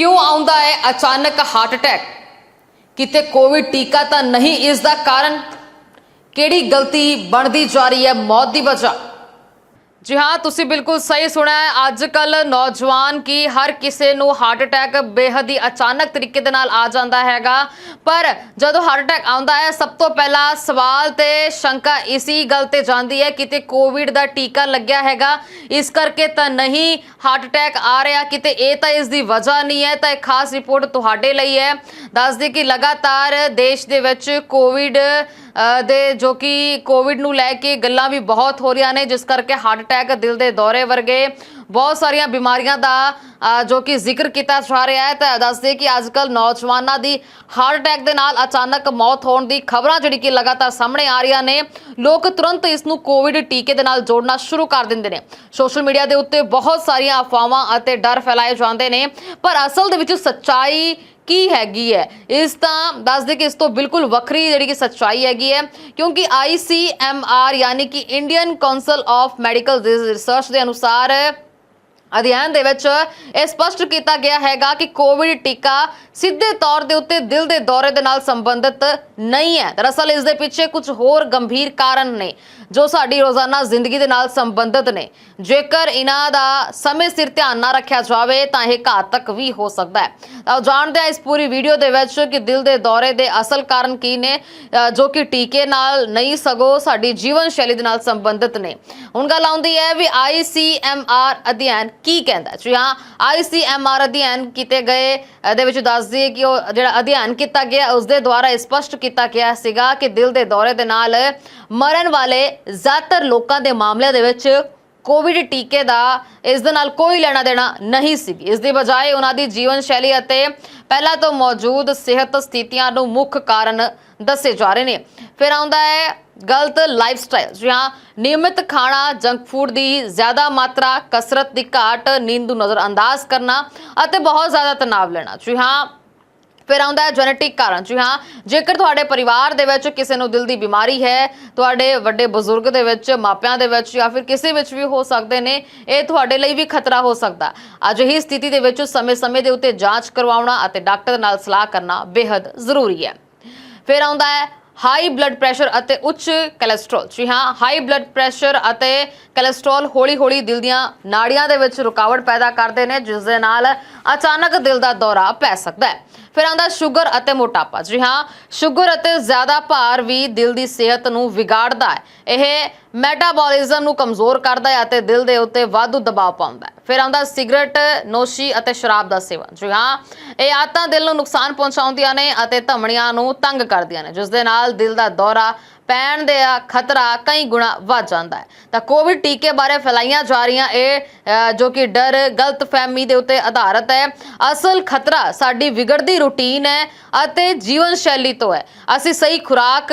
ਕਿਉਂ ਆਉਂਦਾ ਹੈ ਅਚਾਨਕ ਹਾਰਟ ਅਟੈਕ ਕਿਤੇ ਕੋਵਿਡ ਟੀਕਾ ਤਾਂ ਨਹੀਂ ਇਸ ਦਾ ਕਾਰਨ? ਕਿਹੜੀ ਗਲਤੀ ਬਣਦੀ ਜਾ ਰਹੀ ਹੈ ਮੌਤ ਦੀ ਵਜ੍ਹਾ? ਜੀ ਹਾਂ, ਤੁਸੀਂ ਬਿਲਕੁਲ ਸਹੀ ਸੁਣਿਆ ਹੈ। ਅੱਜ ਕੱਲ ਨੌਜਵਾਨ ਕੀ ਹਰ ਕਿਸੇ ਨੂੰ ਹਾਰਟ ਅਟੈਕ ਬੇਹੱਦ ਹੀ ਅਚਾਨਕ ਤਰੀਕੇ ਦੇ ਨਾਲ ਆ ਜਾਂਦਾ ਹੈਗਾ। ਪਰ ਜਦੋਂ ਹਾਰਟ ਅਟੈਕ ਆਉਂਦਾ ਹੈ, ਸਭ ਤੋਂ ਪਹਿਲਾ ਸਵਾਲ ਤੇ ਸ਼ੰਕਾ ਇਸੀ ਗੱਲ ਤੇ ਜਾਂਦੀ ਹੈ ਕਿਤੇ ਕੋਵਿਡ ਦਾ ਟੀਕਾ ਲੱਗਿਆ ਹੈਗਾ। ਇਸ ਕਰਕੇ ਤਾਂ ਨਹੀਂ ਹਾਰਟ ਅਟੈਕ ਆ ਰਿਹਾ। ਕਿਤੇ ਇਹ ਤਾਂ ਇਸ ਦੀ ਵਜ੍ਹਾ ਨਹੀਂ ਹੈ, ਤਾਂ ਇੱਕ ਖਾਸ ਰਿਪੋਰਟ ਤੁਹਾਡੇ ਲਈ ਹੈ। ਦੱਸਦੇ ਕਿ ਲਗਾਤਾਰ ਦੇਸ਼ ਦੇ ਵਿੱਚ ਕੋਵਿਡ ਦੇ ਜੋ ਕਿ ਕੋਵਿਡ ਨੂੰ ਲੈ ਕੇ ਗੱਲਾਂ ਵੀ ਬਹੁਤ ਹੋ ਰਹੀਆਂ ਨੇ, ਜਿਸ ਕਰਕੇ ਹਾਰਟ ਅਟੈਕ ਦਿਲ ਦੇ ਦੌਰੇ ਵਰਗੇ। ਬਹੁਤ ਸਾਰੀਆਂ ਬਿਮਾਰੀਆਂ ਦਾ ਜੋ ਕਿ ਜ਼ਿਕਰ ਕੀਤਾ ਜਾ ਰਿਹਾ ਹੈ। ਤਾਂ ਦੱਸਦੇ ਕਿ ਅੱਜਕੱਲ ਨੌਜਵਾਨਾਂ ਦੀ ਹਾਰਟ ਅਟੈਕ ਦੇ ਨਾਲ ਅਚਾਨਕ ਮੌਤ ਹੋਣ ਦੀ ਖਬਰਾਂ ਜਿਹੜੀ ਕਿ ਲਗਾਤਾਰ ਸਾਹਮਣੇ ਆ ਰਹੀਆਂ ਨੇ। ਲੋਕ ਤੁਰੰਤ ਇਸ ਨੂੰ ਕੋਵਿਡ ਟੀਕੇ ਦੇ ਨਾਲ ਜੋੜਨਾ ਸ਼ੁਰੂ ਕਰ ਦਿੰਦੇ ਨੇ। ਸੋਸ਼ਲ ਮੀਡੀਆ ਦੇ ਉੱਤੇ ਬਹੁਤ ਸਾਰੀਆਂ ਅਫਵਾਹਾਂ ਅਤੇ ਡਰ ਫੈਲਾਏ ਜਾਂਦੇ ਨੇ। ਪਰ ਅਸਲ ਦੇ ਵਿੱਚ ਸੱਚਾਈ ਕੀ ਹੈਗੀ ਹੈ? ਇਸ ਤਾਂ ਦੱਸ ਦੇ ਕਿ ਇਸ ਤੋਂ ਬਿਲਕੁਲ ਵੱਖਰੀ ਜਿਹੜੀ ਕਿ ਸੱਚਾਈ ਹੈਗੀ ਹੈ। ਕਿਉਂਕਿ ICMR ਯਾਨੀ ਕਿ Indian council of medical research ਦੇ ਅਨੁਸਾਰ ਅਧਿਐਨ ਦੇ ਵਿੱਚ ਇਹ ਸਪਸ਼ਟ ਕੀਤਾ ਗਿਆ ਹੈਗਾ ਕਿ ਕੋਵਿਡ ਟੀਕਾ ਸਿੱਧੇ ਤੌਰ ਦੇ ਉੱਤੇ ਦਿਲ ਦੇ ਦੌਰੇ ਦੇ ਨਾਲ ਸੰਬੰਧਿਤ ਨਹੀਂ ਹੈ। ਦਰਅਸਲ ਇਸ ਦੇ ਪਿੱਛੇ ਕੁਝ ਹੋਰ ਗੰਭੀਰ ਕਾਰਨ ਨੇ ਜੋ ਸਾਡੀ ਰੋਜ਼ਾਨਾ ਜ਼ਿੰਦਗੀ ਦੇ ਨਾਲ ਸੰਬੰਧਿਤ ਨੇ। ਜੇਕਰ ਇਹਨਾਂ ਦਾ ਸਮੇਂ ਸਿਰ ਧਿਆਨ ਨਾ ਰੱਖਿਆ ਜਾਵੇ, ਤਾਂ ਇਹ ਘਾਤਕ ਵੀ ਹੋ ਸਕਦਾ ਹੈ। ਤਾਂ ਜਾਣਦੇ ਹਾਂ ਇਸ ਪੂਰੀ ਵੀਡੀਓ ਦੇ ਵਿੱਚ ਕਿ ਦਿਲ ਦੇ ਦੌਰੇ ਦੇ ਅਸਲ ਕਾਰਨ ਕੀ ਨੇ ਜੋ ਕਿ ਟੀਕੇ ਨਾਲ ਨਹੀਂ ਸਗੋ ਸਾਡੀ ਜੀਵਨ ਸ਼ੈਲੀ ਦੇ ਨਾਲ ਸੰਬੰਧਿਤ ਨੇ। ਹੁਣ ਗੱਲ ਆਉਂਦੀ ਹੈ ਵੀ ICMR ਅਧਿਐਨ ਕੀ ਕਹਿੰਦਾ ਜੀ ਹਾਂ ICMR ਅਧਿਐਨ ਕੀਤੇ ਗਏ ਇਹਦੇ ਵਿੱਚ ਦੱਸਦੀ ਹੈ ਕਿ ਉਹ ਜਿਹੜਾ ਅਧਿਐਨ ਕੀਤਾ ਗਿਆ, ਉਸ ਦੇ ਦੁਆਰਾ ਇਹ ਸਪਸ਼ਟ ਕੀਤਾ ਗਿਆ ਸੀਗਾ ਕਿ ਦਿਲ ਦੇ ਦੌਰੇ ਦੇ ਨਾਲ ਮਰਨ ਵਾਲੇ ਜ਼ਿਆਦਾਤਰ ਲੋਕਾਂ ਦੇ ਮਾਮਲਿਆਂ ਦੇ ਵਿੱਚ ਕੋਵਿਡ ਟੀਕੇ ਦਾ ਇਸ ਦੇ ਨਾਲ ਕੋਈ ਲੈਣਾ ਦੇਣਾ ਨਹੀਂ ਸੀ। ਇਸ ਦੀ ਬਜਾਏ ਉਹਨਾਂ ਦੀ ਜੀਵਨ ਸ਼ੈਲੀ ਅਤੇ ਪਹਿਲਾਂ ਤੋਂ ਮੌਜੂਦ ਸਿਹਤ ਸਥਿਤੀਆਂ ਨੂੰ ਮੁੱਖ ਕਾਰਨ ਦੱਸੇ ਜਾ ਰਹੇ ਨੇ। ਫਿਰ ਆਉਂਦਾ ਹੈ ਗਲਤ ਲਾਈਫਸਟਾਈਲ ਜੀ ਹਾਂ ਨਿਯਮਿਤ ਖਾਣਾ ਜੰਕ ਫੂਡ ਦੀ ਜ਼ਿਆਦਾ ਮਾਤਰਾ, ਕਸਰਤ ਦੀ ਘਾਟ, ਨੀਂਦ ਨੂੰ ਨਜ਼ਰਅੰਦਾਜ਼ ਕਰਨਾ ਅਤੇ ਬਹੁਤ ਜ਼ਿਆਦਾ ਤਣਾਅ ਲੈਣਾ। ਜੀ ਹਾਂ ਫਿਰ ਆਉਂਦਾ ਹੈ ਜੈਨੇਟਿਕ ਕਾਰਨ। ਜੀ ਹਾਂ, ਜੇਕਰ ਤੁਹਾਡੇ ਪਰਿਵਾਰ ਦੇ ਵਿੱਚ ਕਿਸੇ ਨੂੰ ਦਿਲ ਦੀ ਬਿਮਾਰੀ ਹੈ, ਤੁਹਾਡੇ ਵੱਡੇ ਬਜ਼ੁਰਗ ਦੇ ਵਿੱਚ, ਮਾਪਿਆਂ ਦੇ ਵਿੱਚ ਜਾਂ ਫਿਰ ਕਿਸੇ ਵਿੱਚ ਵੀ ਹੋ ਸਕਦੇ ਨੇ, ਇਹ ਤੁਹਾਡੇ ਲਈ ਵੀ ਖਤਰਾ ਹੋ ਸਕਦਾ। ਅਜਿਹੀ ਸਥਿਤੀ ਦੇ ਵਿੱਚ ਸਮੇਂ-ਸਮੇਂ ਦੇ ਉੱਤੇ ਜਾਂਚ ਕਰਵਾਉਣਾ ਅਤੇ ਡਾਕਟਰ ਨਾਲ ਸਲਾਹ ਕਰਨਾ ਬੇहद ਜ਼ਰੂਰੀ ਹੈ। ਫਿਰ ਆਉਂਦਾ ਹੈ ਹਾਈ ਬਲੱਡ ਪ੍ਰੈਸ਼ਰ ਅਤੇ ਉੱਚ ਕੋਲੇਸਟ੍ਰੋਲ ਜੀ ਹਾਂ ਹਾਈ ਬਲੱਡ ਪ੍ਰੈਸ਼ਰ ਅਤੇ ਕੋਲੇਸਟ੍ਰੋਲ ਹੌਲੀ-ਹੌਲੀ ਦਿਲ ਦੀਆਂ ਨਾੜੀਆਂ ਦੇ ਵਿੱਚ ਰੁਕਾਵਟ ਪੈਦਾ ਕਰਦੇ ਨੇ ਜਿਸ ਦੇ ਨਾਲ ਅਚਾਨਕ ਦਿਲ ਦਾ ਦੌਰਾ ਪੈ ਸਕਦਾ ਹੈ। ਫਿਰ ਆਉਂਦਾ ਸ਼ੂਗਰ ਅਤੇ ਮੋਟਾਪਾ। ਜੀ ਹਾਂ, ਸ਼ੂਗਰ ਅਤੇ ਜ਼ਿਆਦਾ ਭਾਰ ਵੀ ਦਿਲ ਦੀ ਸਿਹਤ ਨੂੰ ਵਿਗਾੜਦਾ ਹੈ। ਇਹ ਮੈਟਾਬੋਲਿਜ਼ਮ ਨੂੰ ਕਮਜ਼ੋਰ ਕਰਦਾ ਹੈ ਅਤੇ ਦਿਲ ਦੇ ਉੱਤੇ ਵਾਧੂ ਦਬਾਅ ਪਾਉਂਦਾ ਹੈ। ਫਿਰ ਆਉਂਦਾ ਸਿਗਰਟ, ਨੋਸ਼ੀ ਅਤੇ ਸ਼ਰਾਬ ਦਾ ਸੇਵਨ। ਜੀ ਹਾਂ, ਇਹ ਆਦਤਾਂ ਦਿਲ ਨੂੰ ਨੁਕਸਾਨ ਪਹੁੰਚਾਉਂਦੀਆਂ ਨੇ ਅਤੇ ਧਮਣੀਆਂ ਨੂੰ ਤੰਗ ਕਰਦੀਆਂ ਨੇ ਜਿਸ ਦੇ ਨਾਲ ਦਿਲ ਦਾ ਦੌਰਾ, ਪੈਣ ਦੇ ਖਤਰਾ ਕਈ ਗੁਣਾ ਵੱਧ ਜਾਂਦਾ ਹੈ। ਤਾਂ ਕੋਵਿਡ ਟੀਕੇ ਬਾਰੇ ਫੈਲਾਈਆਂ ਜਾ ਰਹੀਆਂ ਇਹ ਜੋ ਕਿ ਡਰ ਗਲਤ ਫਹਿਮੀ ਦੇ ਉੱਤੇ ਆਧਾਰਿਤ ਹੈ। ਅਸਲ ਖਤਰਾ ਸਾਡੀ ਵਿਗੜਦੀ ਰੁਟੀਨ ਹੈ ਅਤੇ ਜੀਵਨ ਸ਼ੈਲੀ ਤੋਂ ਹੈ। ਅਸੀਂ ਸਹੀ ਖੁਰਾਕ,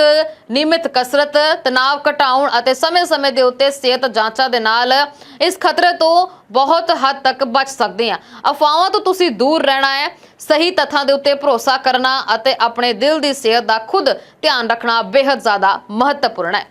ਨਿਯਮਿਤ ਕਸਰਤ, ਤਣਾਅ ਘਟਾਉਣ ਅਤੇ ਸਮੇਂ-ਸਮੇਂ ਦੇ ਉੱਤੇ ਸਿਹਤ ਜਾਂਚਾਂ ਦੇ ਨਾਲ ਇਸ ਖਤਰੇ ਤੋਂ ਬਹੁਤ ਹੱਦ ਤੱਕ ਬਚ ਸਕਦੇ ਹਾਂ। ਅਫਵਾਹਾਂ ਤੋਂ ਤੁਸੀਂ ਦੂਰ ਰਹਿਣਾ ਹੈ। ਸਹੀ ਤੱਥਾਂ ਦੇ ਉੱਤੇ ਭਰੋਸਾ ਕਰਨਾ ਅਤੇ ਆਪਣੇ ਦਿਲ ਦੀ ਸਿਹਤ ਦਾ ਖੁਦ ਧਿਆਨ ਰੱਖਣਾ ਬੇहद ਜ਼ਿਆਦਾ ਮਹੱਤਵਪੂਰਨ ਹੈ।